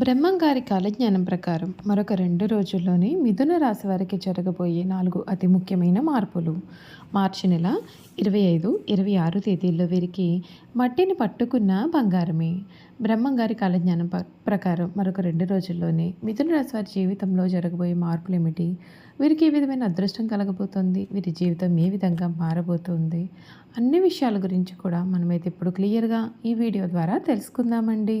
బ్రహ్మంగారి కాలజ్ఞానం ప్రకారం మరొక రెండు రోజుల్లోనే మిథున రాశి వారికి జరగబోయే నాలుగు అతి ముఖ్యమైన మార్పులు. మార్చి నెల ఇరవై ఐదు ఇరవై ఆరు తేదీల్లో వీరికి మట్టిని పట్టుకున్న బంగారమే. బ్రహ్మంగారి కాలజ్ఞానం ప్రకారం మరొక రెండు రోజుల్లోనే మిథున రాశి వారి జీవితంలో జరగబోయే మార్పులు ఏమిటి వీరికి ఏ విధమైన అదృష్టం కలగబోతోంది? వీరి జీవితం ఏ విధంగా మారబోతోంది? అన్ని విషయాల గురించి కూడా మనమైతే ఇప్పుడు క్లియర్గా ఈ వీడియో ద్వారా తెలుసుకుందామండి.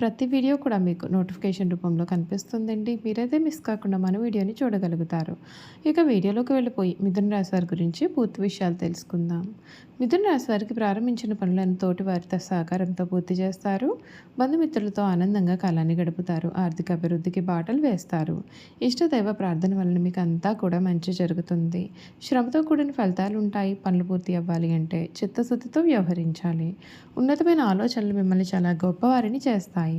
ప్రతి వీడియో కూడా మీకు నోటిఫికేషన్ రూపంలో కనిపిస్తుందండి. మీరైతే మిస్ కాకుండా మన వీడియోని చూడగలుగుతారు. ఇక వీడియోలోకి వెళ్ళిపోయి మిథున రాశి వారి గురించి పూర్తి విషయాలు తెలుసుకుందాం. మిథున రాశి వారికి ప్రారంభించిన పనులను తోటి వారితో సహకారంతో పూర్తి చేస్తారు. బంధుమిత్రులతో ఆనందంగా కాలాన్ని గడుపుతారు. ఆర్థిక అభివృద్ధికి బాటలు వేస్తారు. ఇష్టదైవ ప్రార్థన వలన మీకు అంతా కూడా మంచి జరుగుతుంది. శ్రమతో కూడిన ఫలితాలు ఉంటాయి. పనులు పూర్తి అవ్వాలి అంటే చిత్తశుద్ధితో వ్యవహరించాలి. ఉన్నతమైన ఆలోచనలు మిమ్మల్ని చాలా గొప్పవారిని చేస్తాయి.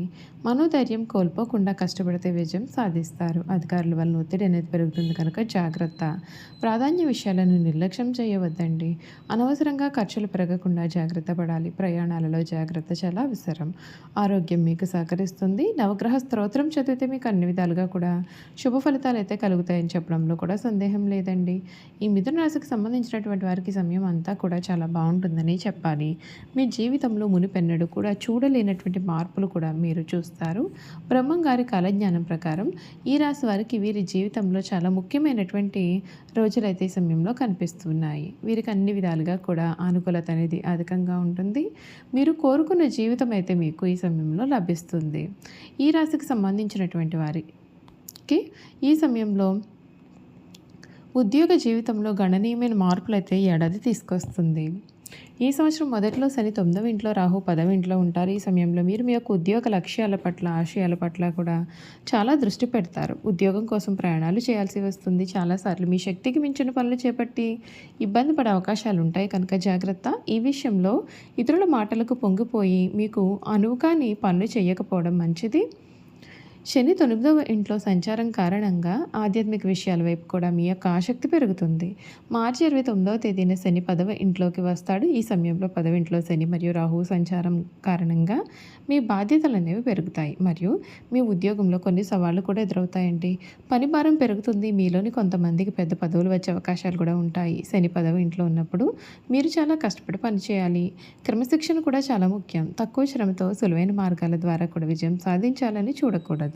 మనోధైర్యం కోల్పోకుండా కష్టపడితే విజయం సాధిస్తారు. అధికారుల వల్ల ఒత్తిడి అనేది పెరుగుతుంది కనుక జాగ్రత్త. ప్రాధాన్య విషయాలను నిర్లక్ష్యం చేయవద్దండి. అనవసరంగా ఖర్చులు పెరగకుండా జాగ్రత్త పడాలి. ప్రయాణాలలో జాగ్రత్త చాలా అవసరం. ఆరోగ్యం మీకు సహకరిస్తుంది. నవగ్రహ స్తోత్రం చదివితే మీకు అన్ని విధాలుగా కూడా శుభ ఫలితాలు అయితే కలుగుతాయని చెప్పడంలో కూడా సందేహం లేదండి. ఈ మిథున రాశికి సంబంధించినటువంటి వారికి సమయం అంతా కూడా చాలా బాగుంటుందని చెప్పాలి. మీ జీవితంలో మునిపెన్నడు కూడా చూడలేనటువంటి మార్పులు కూడా మీరు చూస్తారు. బ్రహ్మం గారి కాలజ్ఞానం ప్రకారం ఈ రాశి వారికి వీరి జీవితంలో చాలా ముఖ్యమైనటువంటి రోజులైతే ఈ సమయంలో కనిపిస్తున్నాయి. వీరికి అన్ని విధాలుగా కూడా అనుకూలత అనేది అధికంగా ఉంటుంది. మీరు కోరుకున్న జీవితం అయితే మీకు ఈ సమయంలో లభిస్తుంది. ఈ రాశికి సంబంధించినటువంటి వారికి ఈ సమయంలో ఉద్యోగ జీవితంలో గణనీయమైన మార్పులు అయితే ఏడాది తీసుకొస్తుంది. ఈ సంవత్సరం మొదట్లో శని తొమ్మిదవ ఇంట్లో రాహు పదవ ఇంట్లో ఉంటారు. ఈ సమయంలో మీరు మీ యొక్క ఉద్యోగ లక్ష్యాల పట్ల ఆశయాల పట్ల కూడా చాలా దృష్టి పెడతారు. ఉద్యోగం కోసం ప్రయాణాలు చేయాల్సి వస్తుంది. చాలాసార్లు మీ శక్తికి మించిన పనులు చేపట్టి ఇబ్బంది పడే అవకాశాలు ఉంటాయి. కనుక జాగ్రత్త. ఈ విషయంలో ఇతరుల మాటలకు పొంగిపోయి మీకు అనువుగాని పనులు చేయకపోవడం మంచిది. శని తొమ్మిదవ ఇంట్లో సంచారం కారణంగా ఆధ్యాత్మిక విషయాల వైపు కూడా మీ యొక్క ఆసక్తి పెరుగుతుంది. మార్చి ఇరవై తొమ్మిదవ తేదీన శని పదవ ఇంట్లోకి వస్తాడు. ఈ సమయంలో పదవ ఇంట్లో శని మరియు రాహు సంచారం కారణంగా మీ బాధ్యతలు అనేవి పెరుగుతాయి. మరియు మీ ఉద్యోగంలో కొన్ని సవాళ్ళు కూడా ఎదురవుతాయండి. పని భారం పెరుగుతుంది. మీలోని కొంతమందికి పెద్ద పదవులు వచ్చే అవకాశాలు కూడా ఉంటాయి. శని పదవ ఇంట్లో ఉన్నప్పుడు మీరు చాలా కష్టపడి పనిచేయాలి క్రమశిక్షణ కూడా చాలా ముఖ్యం. తక్కువ శ్రమతో సులువైన మార్గాల ద్వారా కూడా విజయం సాధించాలని చూడకూడదు.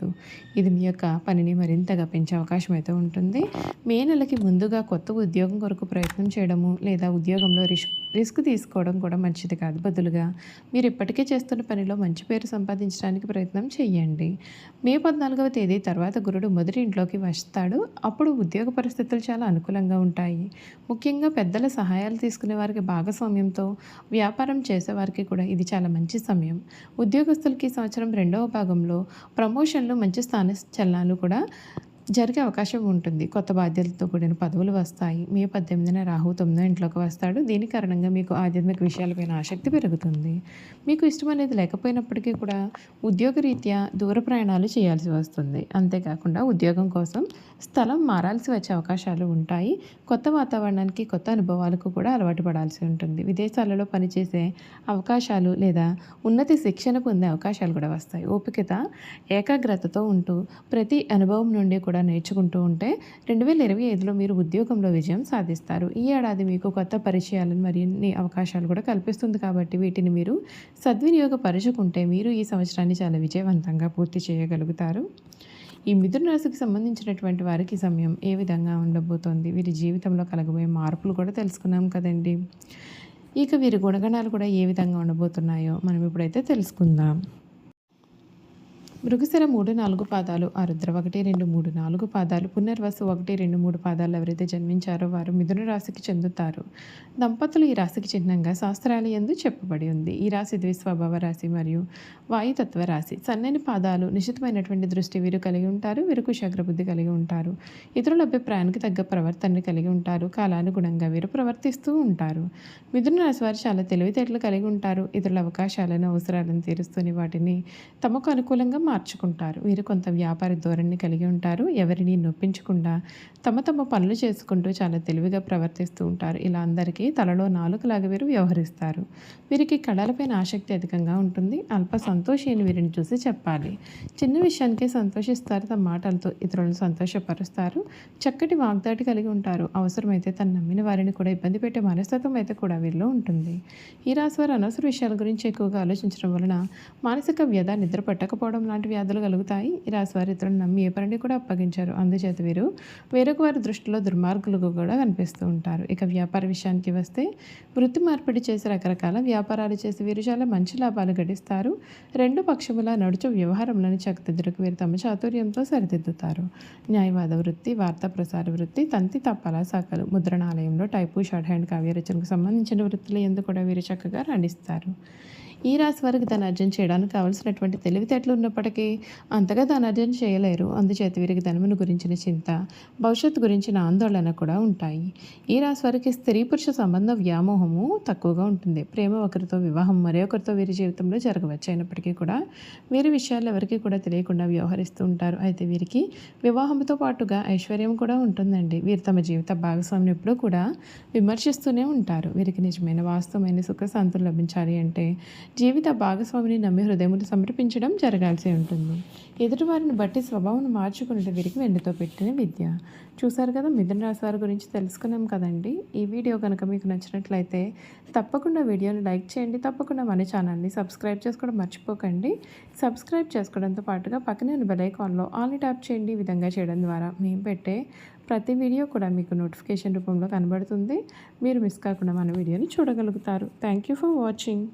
ఇది మీ యొక్క పనిని మరింతగా పెంచే అవకాశం అయితే ఉంటుంది. మే నెలకి ముందుగా కొత్త ఉద్యోగం కొరకు ప్రయత్నం చేయడము లేదా ఉద్యోగంలో రిస్క్ రిస్క్ తీసుకోవడం కూడా మంచిది కాదు. బదులుగా మీరు ఇప్పటికే చేస్తున్న పనిలో మంచి పేరు సంపాదించడానికి ప్రయత్నం చేయండి మే పద్నాలుగవ తేదీ తర్వాత గురుడు మొదటి ఇంట్లోకి వస్తాడు. అప్పుడు ఉద్యోగ పరిస్థితులు చాలా అనుకూలంగా ఉంటాయి. ముఖ్యంగా పెద్దల సహాయాలు తీసుకునే వారికి భాగస్వామ్యంతో వ్యాపారం చేసేవారికి కూడా ఇది చాలా మంచి సమయం. ఉద్యోగస్తులకి సంవత్సరం రెండవ భాగంలో ప్రమోషన్లు మంచి స్థాన చలనాలు కూడా జరిగే అవకాశం ఉంటుంది. కొత్త బాధ్యతలతో కూడిన పదవులు వస్తాయి. మే పద్దెనిమిదిన రాహు తొమ్మిదో ఇంట్లోకి వస్తాడు. దీని కారణంగా మీకు ఆధ్యాత్మిక విషయాలపైన ఆసక్తి పెరుగుతుంది. మీకు ఇష్టం అనేది లేకపోయినప్పటికీ కూడా ఉద్యోగరీత్యా దూర ప్రయాణాలు చేయాల్సి వస్తుంది. అంతేకాకుండా ఉద్యోగం కోసం స్థలం మారాల్సి వచ్చే అవకాశాలు ఉంటాయి. కొత్త వాతావరణానికి కొత్త అనుభవాలకు కూడా అలవాటు పడాల్సి ఉంటుంది. విదేశాలలో పనిచేసే అవకాశాలు లేదా ఉన్నతి శిక్షణ పొందే అవకాశాలు కూడా వస్తాయి. ఓపికత ఏకాగ్రతతో ఉంటూ ప్రతి అనుభవం నుండి కూడా నేర్చుకుంటూ ఉంటే రెండు వేల ఇరవై ఐదులో మీరు ఉద్యోగంలో విజయం సాధిస్తారు. ఈ ఏడాది మీకు కొత్త పరిచయాలను మరిన్ని అవకాశాలు కూడా కల్పిస్తుంది కాబట్టి వీటిని మీరు సద్వినియోగపరుచుకుంటే మీరు ఈ సంవత్సరాన్ని చాలా విజయవంతంగా పూర్తి చేయగలుగుతారు. ఈ మిథున రాశికి సంబంధించినటువంటి వారికి సమయం ఏ విధంగా ఉండబోతోంది? వీరి జీవితంలో కలగబోయే మార్పులు కూడా తెలుసుకున్నాం కదండి. ఇక వీరి గుణగణాలు కూడా ఏ విధంగా ఉండబోతున్నాయో మనం ఇప్పుడైతే తెలుసుకుందాం. మృగశిర మూడు నాలుగు పాదాలు ఆరుద్ర ఒకటి రెండు మూడు నాలుగు పాదాలు పునర్వసు ఒకటి రెండు మూడు పాదాలు ఎవరైతే జన్మించారో వారు మిథున రాశికి చెందుతారు. దంపతులు ఈ రాశికి చిహ్నంగా శాస్త్రాలు ఎందు చెప్పబడి ఉంది. ఈ రాశి ద్విస్వభావ రాశి మరియు వాయుతత్వ రాశి. సన్నని పాదాలు నిశితమైనటువంటి దృష్టి వీరు కలిగి ఉంటారు వీరు కుశాగ్రబుద్ధి కలిగి ఉంటారు. ఇతరుల అభిప్రాయానికి తగ్గ ప్రవర్తనని కలిగి ఉంటారు కాలానుగుణంగా వీరు ప్రవర్తిస్తూ ఉంటారు. మిథున రాశి వారు చాలా తెలివితేటలు కలిగి ఉంటారు ఇతరుల అవకాశాలను అవసరాలను తీరుస్తూనే వాటిని తమకు అనుకూలంగా మార్చుకుంటారు. వీరు కొంత వ్యాపార ధోరణిని కలిగి ఉంటారు. ఎవరిని నొప్పించకుండా తమ తమ పనులు చేసుకుంటూ చాలా తెలివిగా ప్రవర్తిస్తూ ఉంటారు. ఇలా అందరికీ తలలో నాలుగులాగా వీరు వ్యవహరిస్తారు. వీరికి కళలపైన ఆసక్తి అధికంగా ఉంటుంది. అల్ప సంతోషిని వీరిని చూసి చెప్పాలి. చిన్న విషయానికే సంతోషిస్తారు. తమ మాటలతో ఇతరులను సంతోషపరుస్తారు. చక్కటి వాగ్దాటి కలిగి ఉంటారు. అవసరమైతే తను నమ్మిన వారిని కూడా ఇబ్బంది పెట్టే మనస్తత్వం అయితే కూడా వీరిలో ఉంటుంది. ఈ రాశి వారు అనవసర విషయాల గురించి ఎక్కువగా ఆలోచించడం వలన మానసిక వ్యధ నిద్ర పట్టకపోవడం లాంటి వ్యాధులు కలుగుతాయి. ఈ రాశి వారు ఇతరులను నమ్మి ఏ పనిని కూడా అప్పగించారు. అందుచేత వీరు వేరొక వారి దృష్టిలో దుర్మార్గులుగా కూడా కనిపిస్తూ ఉంటారు. ఇక వ్యాపార విషయానికి వస్తే వృత్తి మార్పిడి చేసి రకరకాల వ్యాపారాలు చేసి వీరు చాలా మంచి లాభాలు గడిస్తారు. రెండు పక్షముల నడుచు వ్యవహారంలోని చక్కదిద్దులకు వీరు తమ చాతుర్యంతో సరిదిద్దుతారు. న్యాయవాద వృత్తి వార్తా ప్రసార వృత్తి తంతి తప్పల శాఖలు ముద్రణాలయంలో టైపు షార్ట్ హ్యాండ్ కావ్య రచనకు సంబంధించిన వృత్తులు ఎందుకు కూడా వీరు చక్కగా రాణిస్తారు. ఈ రాశి వారికి ధనార్జన చేయడానికి కావలసినటువంటి తెలివితేటలు ఉన్నప్పటికీ అంతగా ధనార్జన చేయలేరు. అందుచేత వీరికి ధనమును గురించిన చింత భవిష్యత్తు గురించిన ఆందోళన కూడా ఉంటాయి. ఈ రాశి వారికి స్త్రీ పురుష సంబంధ వ్యామోహము తక్కువగా ఉంటుంది. ప్రేమ ఒకరితో వివాహం మరొకరితో వీరి జీవితంలో జరగవచ్చు అయినప్పటికీ కూడా వీరి విషయాలు ఎవరికి కూడా తెలియకుండా వ్యవహరిస్తూ ఉంటారు. అయితే వీరికి వివాహంతో పాటుగా ఐశ్వర్యం కూడా ఉంటుందండి. వీరు తమ జీవిత భాగస్వామిని ఎప్పుడూ కూడా విమర్శిస్తూనే ఉంటారు. వీరికి నిజమైన వాస్తవమైన సుఖ శాంతులు లభించాలి అంటే జీవిత భాగస్వామిని నమ్మి హృదయములు సమర్పించడం జరగాల్సి ఉంటుంది. ఎదుటివారిని బట్టి స్వభావం మార్చుకున్నట్టు వీరికి వెండితో పెట్టిన విద్య. చూశారు కదా మిథున రాశి వారి గురించి తెలుసుకున్నాం కదండి. ఈ వీడియో కనుక మీకు నచ్చినట్లయితే తప్పకుండా వీడియోని లైక్ చేయండి. తప్పకుండా మన ఛానల్ని సబ్స్క్రైబ్ చేసుకోవడం మర్చిపోకండి. సబ్స్క్రైబ్ చేసుకోవడంతో పాటుగా పక్కనే ఉన్న బెలైకాన్లో ఆల్ని ట్యాప్ చేయండి. ఈ విధంగా చేయడం ద్వారా మేము పెట్టే ప్రతి వీడియో కూడా మీకు నోటిఫికేషన్ రూపంలో కనబడుతుంది. మీరు మిస్ కాకుండా మన వీడియోని చూడగలుగుతారు. Thank you for watching.